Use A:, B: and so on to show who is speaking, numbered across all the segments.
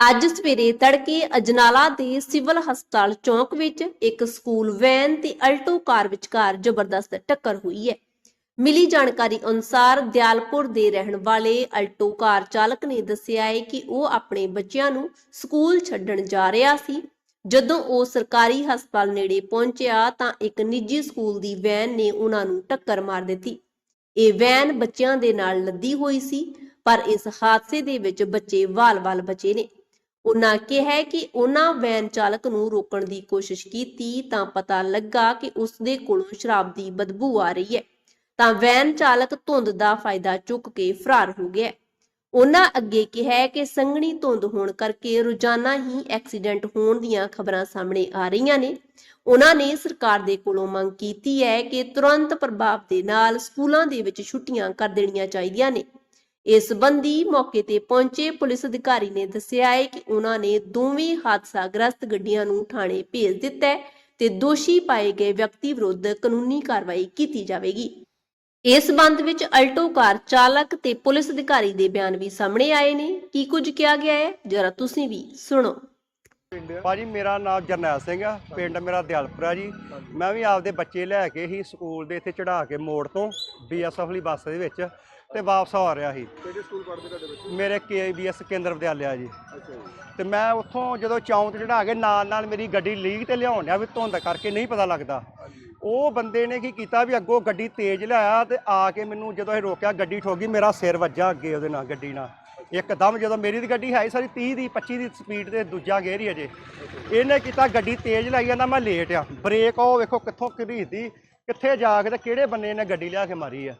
A: ਅੱਜ ਸਵੇਰੇ ਤੜਕੇ ਅਜਨਾਲਾ ਦੇ ਸਿਵਲ ਹਸਪਤਾਲ ਚੌਂਕ ਵਿੱਚ ਇੱਕ ਸਕੂਲ ਵੈਨ ਤੇ ਅਲਟੋ ਕਾਰ ਵਿਚਕਾਰ ਜ਼ਬਰਦਸਤ ਟੱਕਰ ਹੋਈ ਹੈ। ਮਿਲੀ ਜਾਣਕਾਰੀ ਅਨੁਸਾਰ ਦਿਆਲਪੁਰ ਦੇ ਰਹਿਣ ਵਾਲੇ ਅਲਟੋ ਕਾਰ ਚਾਲਕ ਨੇ ਦੱਸਿਆ ਹੈ ਕਿ ਉਹ ਆਪਣੇ ਬੱਚਿਆਂ ਨੂੰ ਸਕੂਲ ਛੱਡਣ ਜਾ ਰਿਹਾ ਸੀ। ਜਦੋਂ ਉਹ ਸਰਕਾਰੀ ਹਸਪਤਾਲ ਨੇੜੇ ਪਹੁੰਚਿਆ ਤਾਂ ਇੱਕ ਨਿੱਜੀ ਸਕੂਲ ਦੀ ਵੈਨ ਨੇ ਉਹਨਾਂ ਨੂੰ ਟੱਕਰ ਮਾਰ ਦਿੱਤੀ। ਇਹ ਵੈਨ ਬੱਚਿਆਂ ਦੇ ਨਾਲ ਲੱਦੀ ਹੋਈ ਸੀ, ਪਰ ਇਸ ਹਾਦਸੇ ਦੇ ਵਿੱਚ ਬੱਚੇ ਵਾਲ-ਵਾਲ ਬਚੇ ਨੇ। ਉਹਨਾਂ ਕਿਹਾ ਕਿ ਉਹਨਾਂ ਵੈਨ ਚਾਲਕ ਨੂੰ ਰੋਕਣ ਦੀ ਕੋਸ਼ਿਸ਼ ਕੀਤੀ ਤਾਂ ਪਤਾ ਲੱਗਾ ਕਿ ਉਸ ਦੇ ਕੋਲੋਂ ਸ਼ਰਾਬ ਦੀ ਬਦਬੂ ਆ ਰਹੀ ਹੈ। ਤਾਂ ਵੈਨ ਚਾਲਕ ਧੁੰਦ ਦਾ ਫਾਇਦਾ ਚੁੱਕ ਕੇ ਫਰਾਰ ਹੋ ਗਿਆ। ਉਹਨਾਂ ਅੱਗੇ ਕਿਹਾ ਕਿ ਸੰਘਣੀ ਧੁੰਦ ਹੋਣ ਕਰਕੇ ਰੋਜ਼ਾਨਾ ਹੀ ਐਕਸੀਡੈਂਟ ਹੋਣ ਦੀਆਂ ਖਬਰਾਂ ਸਾਹਮਣੇ ਆ ਰਹੀਆਂ ਨੇ। ਉਹਨਾਂ ਨੇ ਸਰਕਾਰ ਦੇ ਕੋਲੋਂ ਮੰਗ ਕੀਤੀ ਹੈ ਕਿ ਤੁਰੰਤ ਪ੍ਰਭਾਵ ਦੇ ਨਾਲ ਸਕੂਲਾਂ ਦੇ ਵਿੱਚ ਛੁੱਟੀਆਂ ਕਰ ਦੇਣੀਆਂ ਚਾਹੀਦੀਆਂ ਨੇ। ਇਸ ਸੰਬੰਧੀ ਮੌਕੇ ਤੇ ਪਹੁੰਚੇ ਪੁਲਿਸ ਅਧਿਕਾਰੀ ਨੇ ਦੱਸਿਆ ਹੈ ਕਿ ਉਹਨਾਂ ਨੇ ਦੋਵੇਂ ਹਾਦਸਾਗ੍ਰਸਤ ਗੱਡੀਆਂ ਨੂੰ ਥਾਣੇ ਭੇਜ ਦਿੱਤਾ ਹੈ ਤੇ ਦੋਸ਼ੀ ਪਾਏ ਗਏ ਵਿਅਕਤੀ ਵਿਰੁੱਧ ਕਾਨੂੰਨੀ ਕਾਰਵਾਈ ਕੀਤੀ ਜਾਵੇਗੀ। ਇਸ ਸੰਬੰਧ ਵਿੱਚ ਅਲਟੋ ਕਾਰ ਚਾਲਕ ਤੇ ਪੁਲਿਸ ਅਧਿਕਾਰੀ ਦੇ ਬਿਆਨ ਵੀ ਸਾਹਮਣੇ ਆਏ ਨੇ। ਕੀ ਕੁਝ ਕਿਹਾ ਗਿਆ ਹੈ? ਜਰਾ ਤੁਸੀਂ ਵੀ ਸੁਣੋ।
B: ਭਾਜੀ, ਮੇਰਾ ਨਾਮ ਜਰਨੈਲ ਸਿੰਘ ਆ। ਪਿੰਡ ਮੇਰਾ ਦਿਆਲਪੁਰਾ ਜੀ। ਮੈਂ ਵੀ ਆਪਦੇ ਬੱਚੇ ਲੈ ਕੇ ਹੀ ਸਕੂਲ ਦੇ ਇੱਥੇ ਚੜਾ ਕੇ ਮੋੜ ਤੋਂ ਬੀਐਸਐਫ ਵਾਲੀ ਬੱਸ ਦੇ ਵਿੱਚ ਤੇ ਵਾਪਸ ਆ ਰਿਹਾ ਸੀ।
C: ਕਿਹੜੇ ਸਕੂਲ ਪੜ੍ਹਦੇ ਤੁਹਾਡੇ ਬੱਚੇ?
B: ਮੇਰੇ ਕੇਬੀਐਸ ਕੇਂਦਰ ਵਿਦਿਆਲਿਆ ਜੀ।
C: ਅੱਛਾ ਜੀ।
B: ਤੇ ਮੈਂ ਉੱਥੋਂ ਜਦੋਂ ਚੌਂਕ ਤੇ ਚੜਾ ਕੇ ਨਾਲ ਨਾਲ ਮੇਰੀ ਗੱਡੀ ਲੀਕ ਤੇ ਲਿਆਉਣ ਡਿਆ ਵੀ ਧੁੰਦ ਕਰਕੇ ਨਹੀਂ ਪਤਾ ਲੱਗਦਾ। ਉਹ ਬੰਦੇ ਨੇ ਕੀ ਕੀਤਾ ਵੀ ਅੱਗੋਂ ਗੱਡੀ ਤੇਜ਼ ਲਿਆਇਆ ਤੇ ਆ ਕੇ ਮੈਨੂੰ ਜਦੋਂ ਇਹ ਰੋਕਿਆ ਗੱਡੀ ਠੋਕੀ ਮੇਰਾ ਸਿਰ ਵੱਜਾ ਅੱਗੇ ਉਹਦੇ ਨਾਲ ਗੱਡੀ ਨਾਲ। ਇੱਕਦਮ ਜਦੋਂ ਮੇਰੀ ਦੀ ਗੱਡੀ ਹੈ ਸਾਰੀ 30 ਦੀ 25 ਦੀ ਸਪੀਡ ਤੇ ਦੂਜਾ ਗੇਅਰ ਹੀ ਅਜੇ ਇਹਨੇ ਕੀਤਾ ਗੱਡੀ ਤੇਜ਼ ਲਾਈ ਜਾਂਦਾ ਮੈਂ ਲੇਟ ਆ। ਬ੍ਰੇਕ ਉਹ ਵੇਖੋ ਕਿੱਥੋਂ ਘਰੀਦੀ ਕਿੱਥੇ ਜਾ ਕੇ ਤੇ ਕਿਹੜੇ ਬੰਨੇ ਨੇ ਗੱਡੀ ਲਿਆ ਕੇ ਮਾਰੀ ਆ।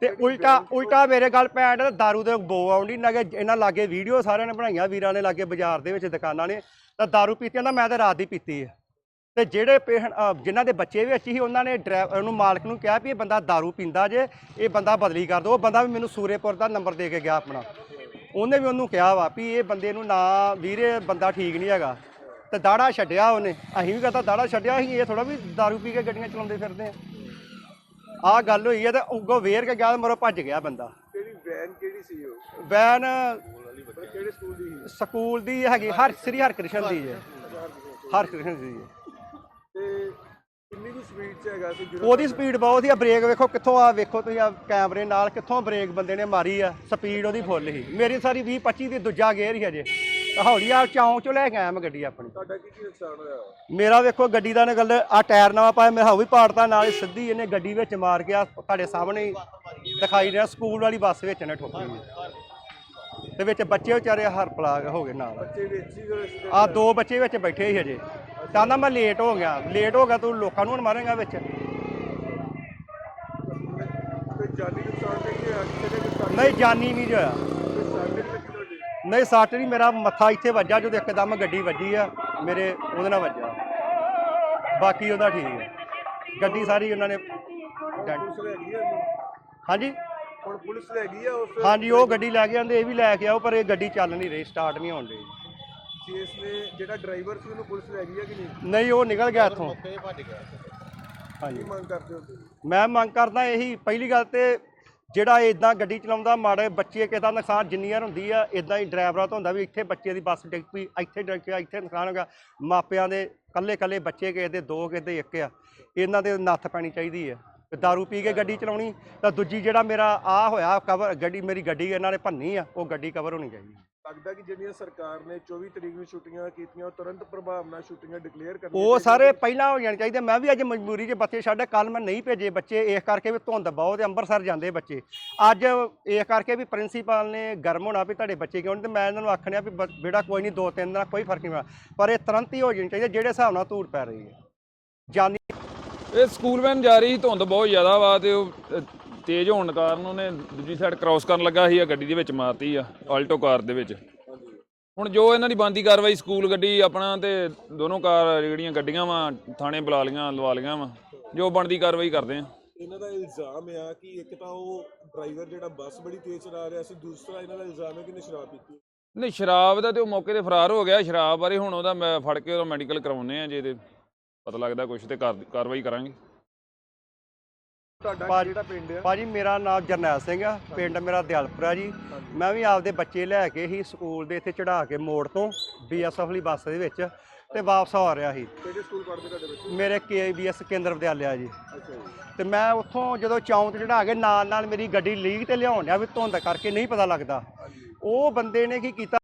B: ਤੇ ਉਲਟਾ ਉਲਟਾ ਮੇਰੇ ਗੱਲ ਪੈਣ ਡਿਆ ਦਾਰੂ ਦੇ ਬੋ ਆਉਂਦੀ ਨਗੇ ਇਹਨਾਂ ਲਾਗੇ ਵੀਡੀਓ ਸਾਰਿਆਂ ਨੇ ਬਣਾਈਆਂ, ਵੀਰਾਂ ਨੇ ਲਾਗੇ ਬਾਜ਼ਾਰ ਦੇ ਵਿੱਚ, ਦੁਕਾਨਾਂ ਨੇ, ਤਾਂ ਦਾਰੂ ਪੀਤੀ ਨਾ, ਮੈਂ ਤਾਂ ਰਾਤ ਦੀ ਪੀਤੀ ਹੈ ਤੇ ਜਿਹੜੇ ਪੇਸ਼ੈਂਟ ਜਿਨ੍ਹਾਂ ਦੇ ਬੱਚੇ ਵੀ ਅੱਛੀ ਸੀ, ਉਹਨਾਂ ਨੇ ਡਰਾਈਵਰ ਨੂੰ ਮਾਲਕ ਨੂੰ ਕਿਹਾ ਵੀ ਇਹ ਬੰਦਾ ਦਾਰੂ ਪੀਂਦਾ ਜੇ, ਇਹ ਬੰਦਾ ਬਦਲੀ ਕਰ ਦਿਓ ਉਹ ਬੰਦਾ ਵੀ ਮੈਨੂੰ ਸੂਰੇਪੁਰ ਦਾ ਨੰਬਰ ਦੇ ਕੇ ਗਿਆ ਆਪਣਾ। ਉਹਨੇ ਵੀ ਉਹਨੂੰ ਕਿਹਾ ਵਾ ਵੀ ਇਹ ਬੰਦੇ ਨੂੰ ਨਾ, ਵੀਰੇ, ਬੰਦਾ ਠੀਕ ਨਹੀਂ ਹੈਗਾ। ਤੇ ਦਾੜਾ ਛੱਡਿਆ ਉਹਨੇ, ਅਸੀਂ ਵੀ ਕਹਤਾ ਦਾੜਾ ਛੱਡਿਆ ਅਸੀਂ ਇਹ ਥੋੜਾ ਵੀ ਦਾਰੂ ਪੀ ਕੇ ਗੱਡੀਆਂ ਚਲਾਉਂਦੇ ਫਿਰਦੇ ਆ। ਆਹ ਗੱਲ ਹੋਈ ਹੈ ਤੇ ਉਗੋ ਵੇਰ ਕੇ ਗਿਆ ਤੇ ਮਰੋ ਭੱਜ ਗਿਆ ਬੰਦਾ।
C: ਕਿਹੜੀ ਵੈਨ ਕਿਹੜੀ ਸੀ ਉਹ?
B: ਵੈਨ
C: ਪਰ ਕਿਹੜੇ ਸਕੂਲ ਦੀ ਸੀ?
B: ਸਕੂਲ ਦੀ ਹੈਗੀ ਹਰ ਸ੍ਰੀ ਹਰਕ੍ਰਿਸ਼ਨ ਦੀ ਹੈ। ਹਰਕ੍ਰਿਸ਼ਨ ਦੀ ਹੈ।
C: ਤੇ ਕਿੰਨੀ ਕੁ ਸਪੀਡ 'ਚ ਹੈਗਾ ਸੀ? ਜਦੋਂ
B: ਉਹਦੀ ਸਪੀਡ ਬਹੁਤ ਹੀ ਆ ਬ੍ਰੇਕ ਵੇਖੋ ਕਿੱਥੋਂ ਆ ਵੇਖੋ ਤੁਸੀਂ ਆ ਕੈਮਰੇ ਨਾਲ ਕਿੱਥੋਂ ਬ੍ਰੇਕ ਬੰਦੇ ਨੇ ਮਾਰੀ ਆ। ਸਪੀਡ ਉਹਦੀ ਫੁੱਲ ਸੀ। ਮੇਰੀ ਸਾਰੀ 20 25 ਦੀ ਦੂਜਾ ਗੇਅਰ ਹੀ ਅਜੇ ਤਾਂ ਹੌਲੀ ਆ ਚੌਂਕ ਚੋਂ ਲੈ ਕੇ ਆਇਆ ਮੈਂ ਗੱਡੀ ਆਪਣੀ।
C: ਤੁਹਾਡਾ ਕੀ ਕੀ ਨੁਕਸਾਨ ਹੋਇਆ?
B: ਮੇਰਾ ਵੇਖੋ ਗੱਡੀ ਦਾ ਨਿਕਲ ਆ ਟਾਇਰ ਨਵਾਂ ਪਾਇਆ ਮੇਰਾ ਵੀ ਪਾੜਤਾ ਨਾਲ ਹੀ ਸਿੱਧੀ ਇਹਨੇ ਗੱਡੀ ਵਿੱਚ ਮਾਰ ਕੇ ਆ ਤੁਹਾਡੇ ਸਾਹਮਣੇ ਹੀ ਦਿਖਾਈ ਰਿਹਾ ਸਕੂਲ ਵਾਲੀ ਬੱਸ ਵਿੱਚ ਨੇ ਠੋਕੀ ਹੈ। ਤੇ ਵਿੱਚ ਬੱਚੇ ਵਿਚਾਰੇ ਹਰ ਪਲਾਗ ਹੋ ਗਏ ਨਾਲ।
C: ਬੱਚੇ ਵਿੱਚ ਹੀ ਜਦੋਂ accident
B: ਆ ਦੋ ਬੱਚੇ ਵਿੱਚ ਬੈਠੇ ਸੀ ਅਜੇ ਕਹਿੰਦਾ ਮੈਂ ਲੇਟ ਹੋ ਗਿਆ। ਲੇਟ ਹੋ ਗਿਆ ਤੂੰ ਲੋਕਾਂ ਨੂੰ ਹੁਣ ਮਾਰੇਗਾ ਵਿੱਚ।
C: ਕੋਈ ਜਾਨੀ ਨੁਕਸਾਨ ਨਹੀਂ ਹੋਇਆ? ਕਿਸੇ ਦੇ ਨੁਕਸਾਨ?
B: ਨਹੀਂ ਜਾਨੀ ਨਹੀਂ ਹੋਇਆ
C: ਕੋਈ ਸੱਟ ਨਹੀਂ ਲੱਗੀ ਤੁਹਾਡੀ
B: ਨਹੀਂ ਸੱਟ ਨਹੀਂ ਮੇਰਾ ਮੱਥਾ ਇੱਥੇ ਵੱਜਾ ਜਦੋਂ ਇੱਕਦਮ ਗੱਡੀ ਵੱਜੀ ਆ ਮੇਰੇ ਉਹਦੇ ਨਾਲ ਵੱਜਾ। ਬਾਕੀ ਉਹਦਾ ਠੀਕ ਹੈ ਗੱਡੀ ਸਾਰੀ ਉਹਨਾਂ ਨੇ
C: ਪੁਲਿਸ ਲੈ ਗਈ
B: ਹਾਂਜੀ?
C: ਹੁਣ ਪੁਲਿਸ ਲੈ ਗਈ ਆ ਉਸ
B: ਹਾਂਜੀ ਉਹ ਗੱਡੀ ਲੈ ਕੇ ਆਂਦੇ ਇਹ ਵੀ ਲੈ ਕੇ ਆਓ ਪਰ ਇਹ ਗੱਡੀ ਚੱਲ ਨਹੀਂ ਰਹੀ ਸਟਾਰਟ ਨਹੀਂ ਹੋਣ ਰਹੀ
C: ਕੇਸ ਨੇ ਜਿਹੜਾ ਡਰਾਈਵਰ ਸੀ ਉਹਨੂੰ ਪੁਲਿਸ ਲੈ ਗਈ ਆ ਕਿ ਨਹੀਂ?
B: ਨਹੀਂ ਉਹ ਨਿਕਲ ਗਿਆ ਇੱਥੋਂ।
C: ਕੀ
B: ਹਾਂਜੀ।
C: ਮੰਗ ਕਰਦੇ ਹੋ ਤੁਸੀਂ?
B: ਮੈਂ ਮੰਗ ਕਰਦਾ ਇਹੀ ਪਹਿਲੀ ਗੱਲ ਤੇ ਜਿਹੜਾ ਇਦਾਂ ਗੱਡੀ ਚਲਾਉਂਦਾ, ਮਾੜੇ ਬੱਚੇ ਕਿਸੇ ਦਾ ਨੁਕਸਾਨ ਜਿੰਨੀ ਵਾਰ ਹੁੰਦੀ ਆ ਇਦਾਂ ਹੀ ਡਰਾਈਵਰਾਂ ਤੋਂ ਹੁੰਦਾ ਵੀ ਇੱਥੇ ਬੱਚੇ ਦੀ ਬੱਸ ਡਿੱਗ ਪਈ, ਇੱਥੇ ਡਿੱਗ ਪਿਆ, ਇੱਥੇ ਨੁਕਸਾਨ ਹੋ ਗਿਆ। ਮਾਪਿਆਂ ਦੇ ਕੱਲੇ ਕੱਲੇ ਬੱਚੇ ਕਿਸੇ ਦੇ ਦੋ, ਕਿਸੇ ਦੇ ਇੱਕ ਆ। ਇਹਨਾਂ ਦੇ ਨੱਥ ਪੈਣੀ ਚਾਹੀਦੀ ਹੈ ਦਾਰੂ ਪੀ ਕੇ ਗੱਡੀ ਚਲਾਉਣੀ, ਤਾਂ ਦੂਜੀ ਜਿਹੜਾ ਮੇਰਾ ਆ ਹੋਇਆ ਕਵਰ ਗੱਡੀ, ਮੇਰੀ ਗੱਡੀ ਇਹਨਾਂ ਨੇ ਭੰਨੀ ਆ, ਉਹ ਗੱਡੀ ਕਵਰ ਹੋਣੀ ਚਾਹੀਦੀ।
C: ਲੱਗਦਾ ਕਿ ਜਿਹੜੀਆਂ ਸਰਕਾਰ ਨੇ 24 ਤਰੀਕ ਨੂੰ ਛੁੱਟੀਆਂ ਕੀਤੀਆਂ ਤੁਰੰਤ ਪ੍ਰਭਾਵ ਨਾਲ ਛੁੱਟੀਆਂ ਡਿਕਲੇਅਰ ਕਰਨੀਆਂ
B: ਉਹ ਸਾਰੇ ਪਹਿਲਾਂ ਹੋ ਜਾਣੇ ਚਾਹੀਦੇ। ਮੈਂ ਵੀ ਅੱਜ ਮਜਬੂਰੀ 'ਚ ਬੱਚੇ ਛੱਡ ਕੱਲ ਮੈਂ ਨਹੀਂ ਭੇਜੇ ਬੱਚੇ ਇਸ ਕਰਕੇ ਵੀ ਧੁੰਦ ਬਹੁਤ ਹੈ, ਅੰਮ੍ਰਿਤਸਰ ਜਾਂਦੇ ਬੱਚੇ। ਅੱਜ ਇਸ ਕਰਕੇ ਵੀ ਪ੍ਰਿੰਸੀਪਲ ਨੇ ਗਰਮ ਹੋਣਾ ਵੀ ਤੁਹਾਡੇ ਬੱਚੇ ਕਿਉਂ ਨਹੀਂ ਤੇ ਮੈਂ ਇਹਨਾਂ ਨੂੰ ਆਖਣਿਆ ਵੀ ਬ- ਬੇਟਾ ਕੋਈ ਨਹੀਂ ਦੋ ਤਿੰਨ ਦਿਨ ਕੋਈ ਫ਼ਰਕ ਨਹੀਂ ਪੈਣਾ। ਪਰ ਇਹ ਤੁਰੰਤ ਹੀ ਹੋ ਜਾਣੀ ਚਾਹੀਦੀ ਜਿਹੜੇ ਹਿਸਾਬ ਨਾਲ ਧੂੜ ਪੈ ਰਹੀ ਹੈ। ਜਾਨੀ
D: ਇਹ ਸਕੂਲ ਵੈਨ ਜਾ ਰਹੀ ਧੁੰਦ ਬਹੁਤ ਜ਼ਿਆਦਾ ਵਾ ਤੇ ਉਹ ਤੇਜ਼ ਹੋਣ ਕਾਰਨ ਉਹਨੇ ਦੂਜੀ ਸਾਈਡ ਕ੍ਰਾਸ ਕਰਨ ਲੱਗਾ ਸੀ ਆ ਗੱਡੀ ਦੇ ਵਿੱਚ ਮਾਰਤੀ ਆ ਆਲਟੋ ਕਾਰ ਦੇ ਵਿੱਚ। ਹੁਣ ਜੋ ਇਹਨਾਂ ਦੀ ਬੰਦੀ ਕਾਰਵਾਈ ਸਕੂਲ ਗੱਡੀ ਆਪਣਾ ਤੇ ਦੋਨੋਂ ਕਾਰ ਜਿਹੜੀਆਂ ਗੱਡੀਆਂ ਵਾ ਥਾਣੇ ਬੁਲਾ ਲੀਆਂ ਲਵਾ ਲੀਆਂ ਵਾ ਜੋ ਬਣਦੀ ਕਾਰਵਾਈ ਕਰਦੇ ਆ।
C: ਇਹਨਾਂ ਦਾ ਇਲਜ਼ਾਮ ਆ ਕਿ ਇੱਕ ਤਾਂ ਉਹ ਡਰਾਈਵਰ ਜਿਹੜਾ ਬੱਸ ਬੜੀ ਤੇਜ਼ ਚਲਾ ਰਿਹਾ ਸੀ ਦੂਸਰਾ ਇਹਨਾਂ ਦਾ ਇਲਜ਼ਾਮ ਹੈ ਕਿ ਇਹਨੇ ਸ਼ਰਾਬ ਪੀਤੀ।
D: ਨਹੀਂ ਸ਼ਰਾਬ ਦਾ ਤੇ ਉਹ ਮੌਕੇ ਤੇ ਫਰਾਰ ਹੋ ਗਿਆ ਸ਼ਰਾਬ ਬਾਰੇ ਹੁਣ ਉਹਦਾ ਮੈਂ ਫੜ ਕੇ ਉਹਦਾ ਮੈਡੀਕਲ ਕਰਾਉਨੇ ਆ ਜੇ ਤੇ ਪਤਾ ਲੱਗਦਾ ਕੁਝ ਤੇ ਕਾਰ- ਕਾਰਵਾਈ ਕਰਾਂਗੇ।
C: ਤੁਹਾਡਾ ਕਿਹੜਾ ਪਿੰਡ ਆ?
B: ਭਾਜੀ ਮੇਰਾ ਨਾਮ ਜਰਨੈਲ ਸਿੰਘ ਆ। ਪਿੰਡ ਮੇਰਾ ਦਿਆਲਪੁਰਾ ਜੀ। ਮੈਂ ਵੀ ਆਪਦੇ ਬੱਚੇ ਲੈ ਕੇ ਹੀ ਸਕੂਲ ਦੇ ਇੱਥੇ ਚੜਾ ਕੇ ਮੋੜ ਤੋਂ ਬੀਐਸਐਫ ਵਾਲੀ ਬੱਸ ਦੇ ਵਿੱਚ ਤੇ ਵਾਪਸ ਆ ਰਿਹਾ ਸੀ।
C: ਕਿਹੜੇ ਸਕੂਲ ਪੜ੍ਹਦੇ ਤੁਹਾਡੇ ਬੱਚੇ?
B: ਮੇਰੇ ਕੇਬੀਐਸ ਕੇਂਦਰ ਵਿਦਿਆਲਿਆ ਜੀ।
C: ਅੱਛਾ ਜੀ।
B: ਤੇ ਮੈਂ ਉੱਥੋਂ ਜਦੋਂ ਚੌਂਕ ਤੇ ਚੜਾ ਕੇ ਨਾਲ ਨਾਲ ਮੇਰੀ ਗੱਡੀ ਲੀਕ ਤੇ ਲਿਆਉਣ ਡਿਆ ਵੀ ਧੁੰਦ ਕਰਕੇ ਨਹੀਂ ਪਤਾ ਲੱਗਦਾ। ਉਹ ਬੰਦੇ ਨੇ ਕੀ ਕੀਤਾ?